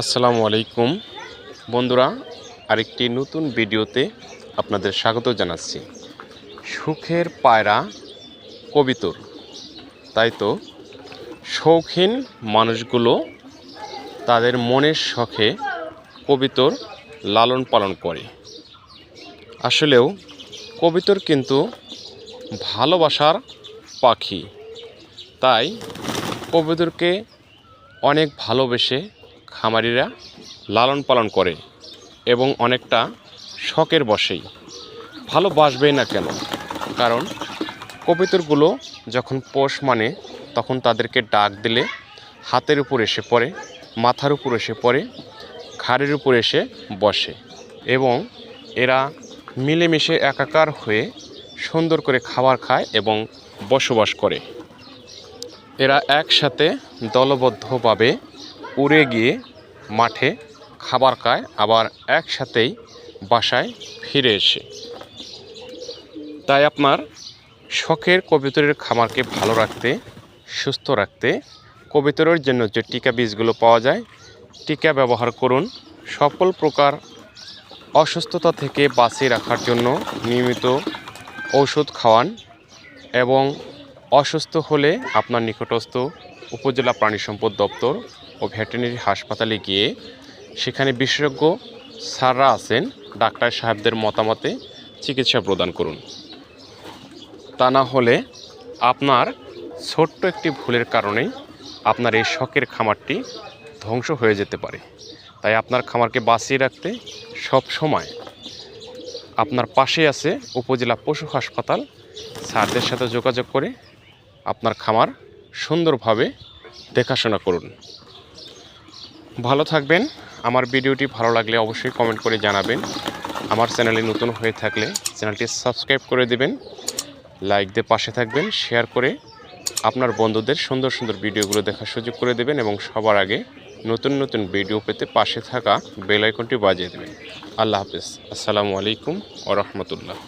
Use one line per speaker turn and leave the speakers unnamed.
আসসালামু আলাইকুম। বন্ধুরা, আরেকটি নতুন ভিডিওতে আপনাদের স্বাগত জানাচ্ছি। সুখের পায়রা কবিতর। তাই তো, শৌখিন মানুষগুলো তাদের মনের শখে কবিতর লালন পালন করে। আসলেও কবিতর কিন্তু ভালোবাসার পাখি। তাই কবিতরকে অনেক ভালোবেসে খামারিরা লালন পালন করে এবং অনেকটা শখের বসেই ভালোবাসবেই না কেন? কারণ কবিতরগুলো যখন পোষ মানে তখন তাদেরকে ডাক দিলে হাতের উপর এসে পড়ে, মাথার উপর এসে পড়ে, ঘাড়ের উপর এসে বসে এবং এরা মিলেমিশে একাকার হয়ে সুন্দর করে খাবার খায় এবং বসবাস করে। এরা একসাথে দলবদ্ধভাবে উড়ে গিয়ে মাঠে খাবার খায়, আবার একসাথেই বাসায় ফিরে এসে। তাই আপনার শখের কবিতরের খামারকে ভালো রাখতে, সুস্থ রাখতে কবিতরের জন্য যে টিকা বীজগুলো পাওয়া যায়, টিকা ব্যবহার করুন। সকল প্রকার অসুস্থতা থেকে বাঁচিয়ে রাখার জন্য নিয়মিত ঔষধ খাওয়ান এবং অসুস্থ হলে আপনার নিকটস্থ উপজেলা প্রাণী সম্পদ দপ্তর ও ভেটেরিনারি হাসপাতালে গিয়ে সেখানে বিশেষজ্ঞ স্যাররা আছেন, ডাক্তার সাহেবদের মতামতে চিকিৎসা প্রদান করুন। তা না হলে আপনার ছোট্ট একটি ভুলের কারণেই আপনার এই শখের খামারটি ধ্বংস হয়ে যেতে পারে। তাই আপনার খামারকে বাঁচিয়ে রাখতে সব সময় আপনার পাশে আছে উপজেলা পশু হাসপাতাল। স্যারদের সাথে যোগাযোগ করে আপনার খামার সুন্দরভাবে দেখাশোনা করুন। ভালো থাকবেন। আমার ভিডিওটি ভালো লাগলে অবশ্যই কমেন্ট করে জানাবেন। আমার চ্যানেলে নতুন হয়ে থাকলে চ্যানেলটি সাবস্ক্রাইব করে দেবেন। লাইক দিয়ে পাশে থাকবেন শেয়ার করে আপনার বন্ধুদের সুন্দর সুন্দর ভিডিওগুলো দেখার সুযোগ করে দেবেন এবং সবার আগে নতুন নতুন ভিডিও পেতে পাশে থাকা বেল আইকনটি বাজিয়ে দেবেন। আল্লাহ হাফেজ। আসসালামু আলাইকুম ও রহমতুল্লাহ।